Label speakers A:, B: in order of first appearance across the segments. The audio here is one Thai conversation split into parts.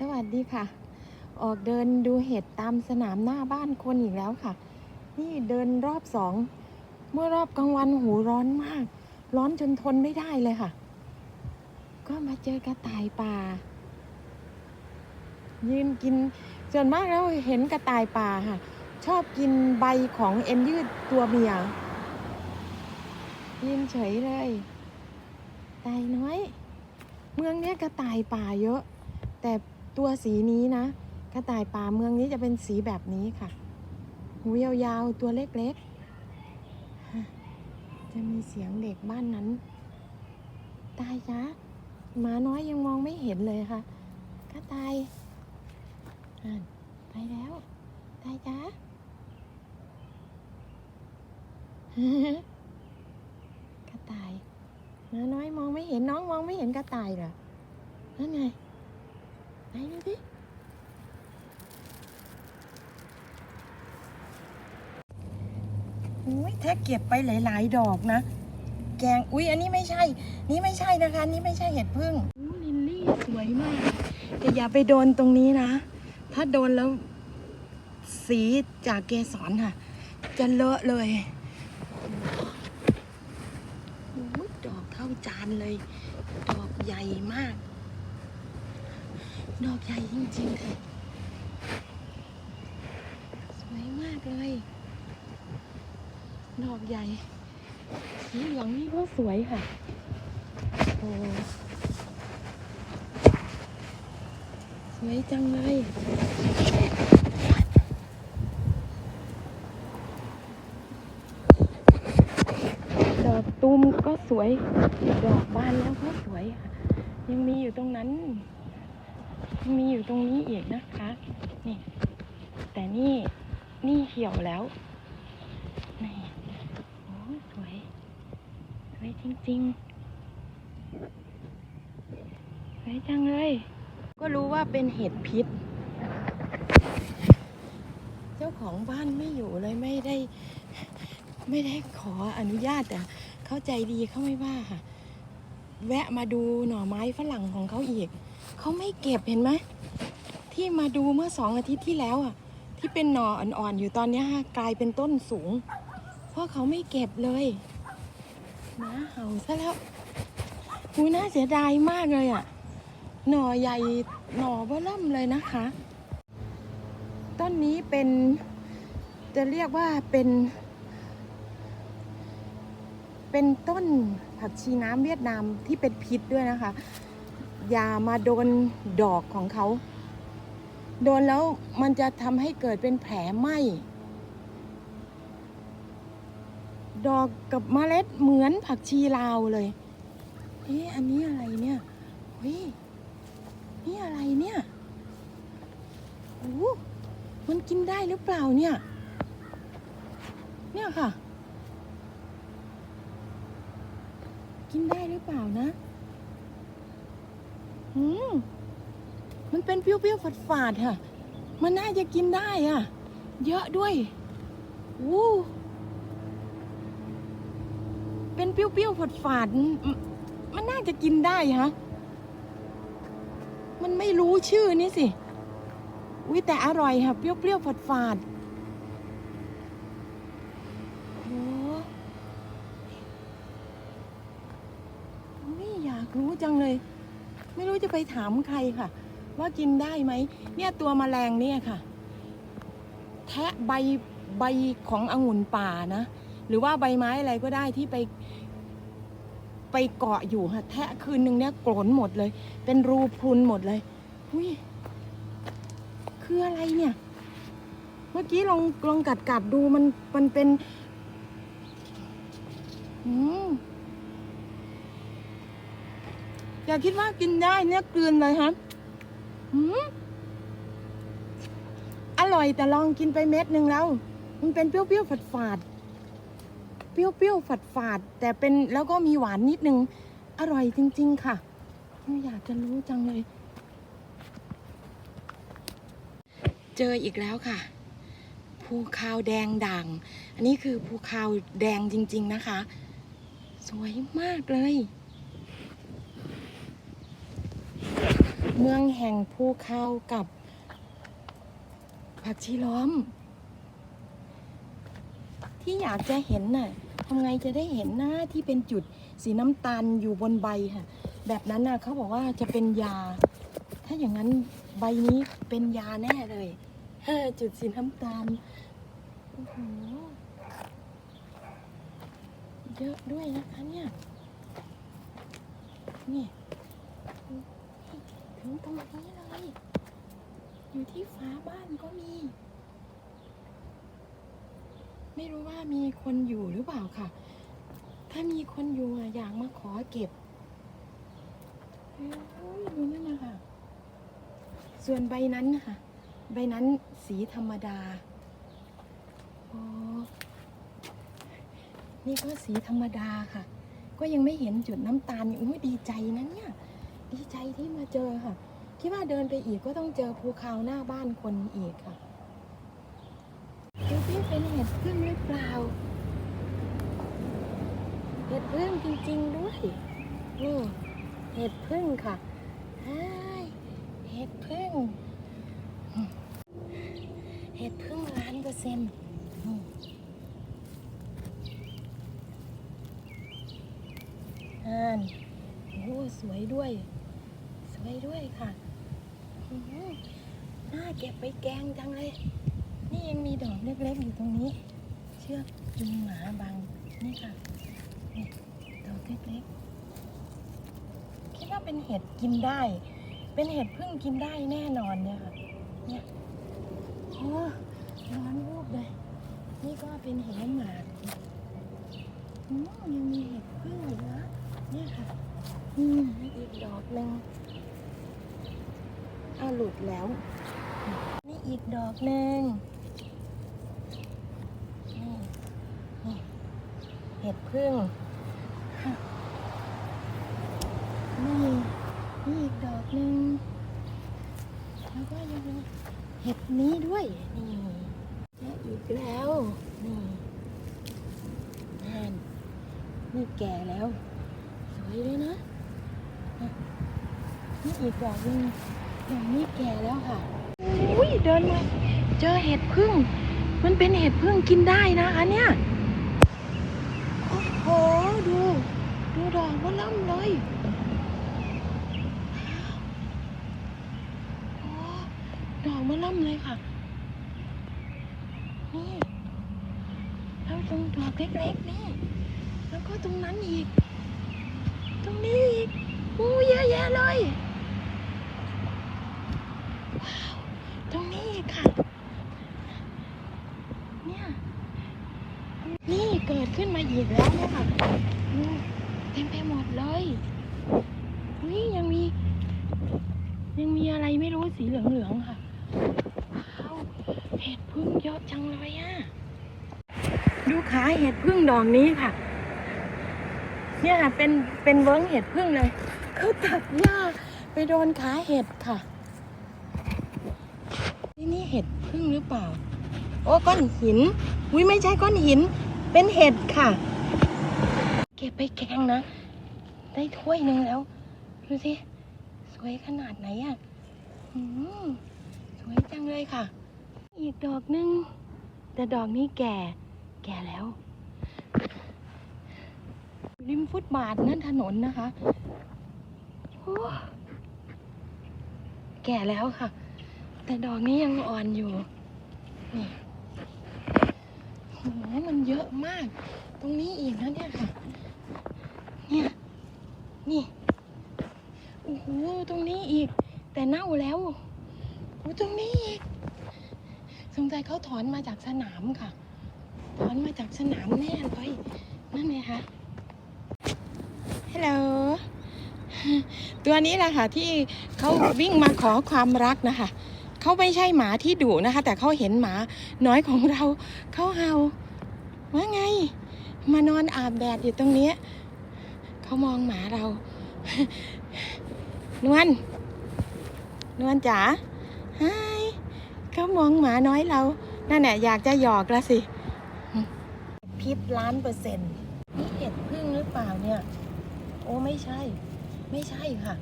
A: สวัสดีค่ะ ออกเดินดูเห็ดตามสนามหน้าบ้านคนอีกแล้วค่ะ นี่เดินรอบสอง เมื่อรอบกลางวันหูร้อนมาก ร้อนจนทนไม่ได้เลยค่ะ ก็มาเจอกระต่ายป่า ยืนกินส่วนมากแล้วเห็นกระต่ายป่าค่ะ ชอบกินใบของเอ็นยืดตัวเมียยืนเฉยเลยตายน้อย เมืองเนี้ยกระต่ายป่าเยอะ แต่ ตัวสีนี้นะกระต่ายป่าเมืองนี้จะเป็นสีแบบนี้ค่ะหูยาวๆตัวเล็กๆ จะมีเสียงเด็กบ้านนั้น ตายจ้ะหมาน้อยยังมองไม่เห็นเลยค่ะกระต่ายอ่านไปแล้ว ตายจ้ะกระต่ายหมาน้อยมองไม่เห็นน้องมองไม่เห็นกระต่ายเหรอนั่นไง ไหนดูดิอุ้ยแท็กเก็บไปหลาย ๆ ดอกนะ แกง อุ้ยอันนี้ไม่ใช่ นี่ไม่ใช่นะคะ นี่ไม่ใช่เห็ดพึ่งอู้ลินลี่สวยมาก แต่อย่าไปโดนตรงนี้นะ ถ้าโดนแล้ว สีจากเกสรค่ะ จะเลอะเลยโอ้ยดอกเท่าจานเลย ดอกใหญ่มาก ดอกใหญ่จริงๆค่ะ สวยมากเลย ดอกใหญ่ สีเหลืองนี่ก็สวยค่ะ โอ้สวยจังเลยดอกตูมก็สวย ดอกบานแล้วก็สวยค่ะ ยังมีอยู่ตรงนั้น มีอยู่ตรงนี้อีกนะคะ นี่ แต่นี่นี่เหี่ยวแล้ว นี่โอ้สวย สวยจริงๆ สวยจังเลย ก็รู้ว่าเป็นเห็ดพิษ เจ้าของบ้านไม่อยู่เลยไม่ได้ ไม่ได้ขออนุญาตแต่เข้าใจดีเขาไม่ว่าค่ะ แวะมาดูหน่อไม้ฝรั่งของเขาอีก เขาไม่เก็บเห็นไหมที่มาดูเมื่อสองอาทิตย์ที่แล้วอะ ที่เป็นหน่ออ่อนๆอยู่ตอนนี้ยค่ะกลายเป็นต้นสูง เพราะเขาไม่เก็บเลยหมาเห่าซะแล้วหูน่าเสียดายมากเลยอะ หน่อใหญ่หน่อเบ้อเริ่มเลยนะคะ ต้นนี้เป็นจะเรียกว่าเป็น เป็นต้นผักชีน้ำเวียดนามที่เป็นพิษด้วยนะคะ อย่ามาโดนดอกของเขา โดนแล้วมันจะทำให้เกิดเป็นแผลไหมดอกกับมเมล็ดเหมือนผักชีลาวเลย เอ๊ะ อันนี้อะไรเนี่ยเฮ้ยนี่อะไรเนี่ยโอ้มันกินได้หรือเปล่าเนี่ย เนี่ยค่ะ กินได้หรือเปล่านะ อืม มัน เป็นเปรี้ยวๆฝาดๆค่ะ มันน่าจะกินได้อะ เยอะด้วยวู้เป็นเปรี้ยวๆฝาดๆมันน่าจะกินได้ฮะ มันไม่รู้ชื่อนี่สิ อุ้ยแต่อร่อยค่ะ เปรี้ยวๆฝาดๆโอ้ไม่อยากรู้จังเลย ไม่รู้จะไปถามใครค่ะ ว่ากินได้ไหมเนี่ยตัวแมลงเนี่ยค่ะ แทะใบใบขององุ่นป่านะ หรือว่าใบไม้อะไรก็ได้ที่ไป ไปเกาะอยู่ค่ะแทะคืนหนึ่งเนี่ยกลนหมดเลย เป็นรูพรุนหมดเลยอุ้ยคืออะไรเนี่ย เมื่อกี้ลองลองกัดกัดดูมันมันเป็นอืมอย่าคิดว่ากินได้เนี่ยกลืนเลยฮะ หืมอร่อยแต่ลองกินไปเม็ดหนึ่งแล้ว มันเป็นเปรี้ยวๆฝาดๆเปรี้ยวๆฝาดๆแต่เป็นแล้วก็มีหวานนิดนึง อร่อยจริง ๆ ค่ะไม่อยากจะรู้จังเลย เจออีกแล้วค่ะ ภูคาวแดงด่าง อันนี้คือภูคาวแดงจริง ๆ นะคะ สวยมากเลย โอ้ เมืองแห่งภูเขากับผักชีล้อม ที่อยากจะเห็นน่ะทำไงจะได้เห็นหน้าที่เป็นจุดสีน้ำตาลอยู่บนใบค่ะ แบบนั้นน่ะเขาบอกว่าจะเป็นยา ถ้าอย่างนั้นใบนี้เป็นยาแน่เลยเฮ้อจุดสีน้ำตาลเยอะด้วยนะคะเนี่ยนี่ ถึงตรงนี้เลย อยู่ที่ฟ้าบ้านก็มี ไม่รู้ว่ามีคนอยู่หรือเปล่าค่ะ ถ้ามีคนอยู่อยากมาขอเก็บดูนั่นนะคะส่วนใบนั้นนะคะใบนั้นสีธรรมดาอ๋อนี่ก็สีธรรมดาค่ะ ก็ยังไม่เห็นจุดน้ำตาลอยู่อุ้ยดีใจนะเนี่ย ดีใจที่มาเจอค่ะ คิดว่าเดินไปอีกก็ต้องเจอภูเขาหน้าบ้านคนอีกค่ะดูที่เป็นเห็ดพึ่งหรือเปล่า เห็ดพึ่งจริงๆด้วย นี่เห็ดพึ่งค่ะเห็ดพึ่ง เห็ดพึ่งล้านเปอร์เซ็นต์นี่อ่านโอ้สวยด้วย สวยด้วยค่ะน่าเก็บไปแกงจังเลย นี่ยังมีดอกเล็กๆอยู่ตรงนี้ เชือกจุงหมาบังนี่ค่ะนี่ดอกเล็กๆคิดว่าเป็นเห็ดกินได้ เป็นเห็ดพึ่งกินได้แน่นอนเนี่ยค่ะ เนี่ยโอ้ร้อนรูปเลย นี่ก็เป็นเห็ดหมากอืมยังมีเห็ดพึ่งอีกนะเนี่ยค่ะ อืมอีกดอกหนึ่ง เอาหลุดแล้ว นี่อีกดอกหนึ่งนี่นี่เห็ดพึ่งนี่นี่อีกดอกหนึ่งแล้วก็ยังมีเห็ดนี้ด้วยนี่และอีกแล้วนี่นั่นนี่แก่แล้ว สวยเลยนะนี่อีกดอกหนึ่ง ดอกนี้แก่แล้วค่ะ อุ้ยเดินมาเจอเห็ดพึ่ง มันเป็นเห็ดพึ่งกินได้นะคะเนี่ยโอ้โหดู ดูดอกว่าล่ำเลยโอ้ดอกมาล่ำเลยค่ะ นี่แล้วตรงดอกเล็กๆนี่ แล้วก็ตรงนั้นอีก ตรงนี้อีกอู้เยอะแยะเลย ว้าว ตรงนี้อีกค่ะ เนี่ย นี่เกิดขึ้นมาอีกแล้วเนี่ยค่ะนี่เต็มไปหมดเลยนี่ยังมี ยังมีอะไรไม่รู้ สีเหลืองๆค่ะเห็ดพึ่งเยอะจังเลยอะ ดูขาเห็ดพึ่งดอกนี้ค่ะ เนี่ยค่ะเป็นเป็นเวิ้งเห็ดพึ่งเลยเขาตัดหญ้าไปโดนขาเห็ดค่ะนี่นี่เห็ดพึ่งหรือเปล่า โอ้ก้อนหิน อุ้ยไม่ใช่ก้อนหิน เป็นเห็ดค่ะ เก็บไปแกงนะ ได้ถ้วยหนึ่งแล้ว ดูสิ สวยขนาดไหนอะ่ะ สวยจังเลยค่ะ อีกดอกหนึง แต่ดอกนี้แก่ แก่แล้ว ริมฟุตบาทนั่นถนนนะคะโอ้แก่แล้วค่ะ แต่ดอกนี้ยังอ่อนอยู่ นี่โหมันเยอะมาก ตรงนี้อีกนะเนี่ยค่ะ เนี่ย นี่ โอ้โห ตรงนี้อีก แต่เน่าแล้วโอ้ตรงนี้อีกสงสัยเขาถอนมาจากสนามค่ะ ถอนมาจากสนามแน่เลยนั่นไงคะฮัลโหลตัวนี้แหละค่ะที่เขาวิ่งมาขอความรักนะคะเขาไม่ใช่หมาที่ดุนะคะ แต่เขาเห็นหมาน้อยของเราเขาเห่าว่าไง มานอนอาบแดดอยู่ตรงนี้เขามองหมาเรานวล นวลจ๋าไฮเขามองหมาน้อยเรา นั่นแหละอยากจะหยอกละสิ พิษล้านเปอร์เซ็นต์นี่เห็ดพึ่งหรือเปล่าเนี่ย โอ้ไม่ใช่ ไม่ใช่ค่ะ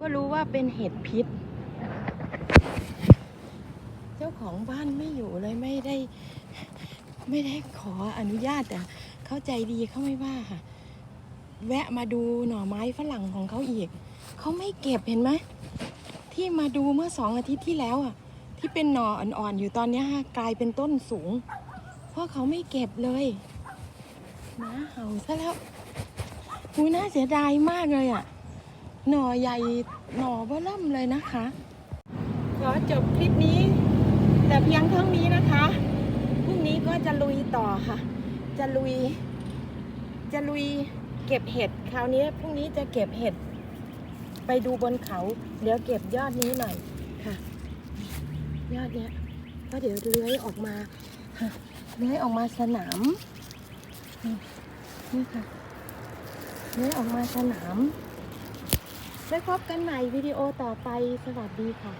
A: ก็รู้ว่าเป็นเห็ดพิษ เจ้าของบ้านไม่อยู่เลยไม่ได้ ไม่ได้ขออนุญาตแต่เข้าใจดีเขาไม่ว่าค่ะ แวะมาดูหน่อไม้ฝรั่งของเขาอีก เขาไม่เก็บเห็นไหม ที่มาดูเมื่อสองอาทิตย์ที่แล้วอะ ที่เป็นหน่ออ่อนๆอยู่ตอนนี้ฮะกลายเป็นต้นสูง เพราะเขาไม่เก็บเลยหมาเห่าซะแล้วหูน่าเสียดายมากเลยอะ หน่อใหญ่หน่อเบ้อเริ่มเลยนะคะ ขอจบคลิปนี้ แต่เพียงเท่านี้นะคะพรุ่งนี้ก็จะลุยต่อค่ะ จะลุย จะลุยเก็บเห็ด คราวนี้พรุ่งนี้จะเก็บเห็ด ไปดูบนเขา เดี๋ยวเก็บยอดนี้หน่อยค่ะ ยอดเนี้ยก็เดี๋ยวเลื้อยออกมาค่ะเลื้อยออกมาสนามนี่นี่ค่ะเลื้อยออกมาสนามไว้พบกันใหม่วิดีโอต่อไปสวัสดีค่ะ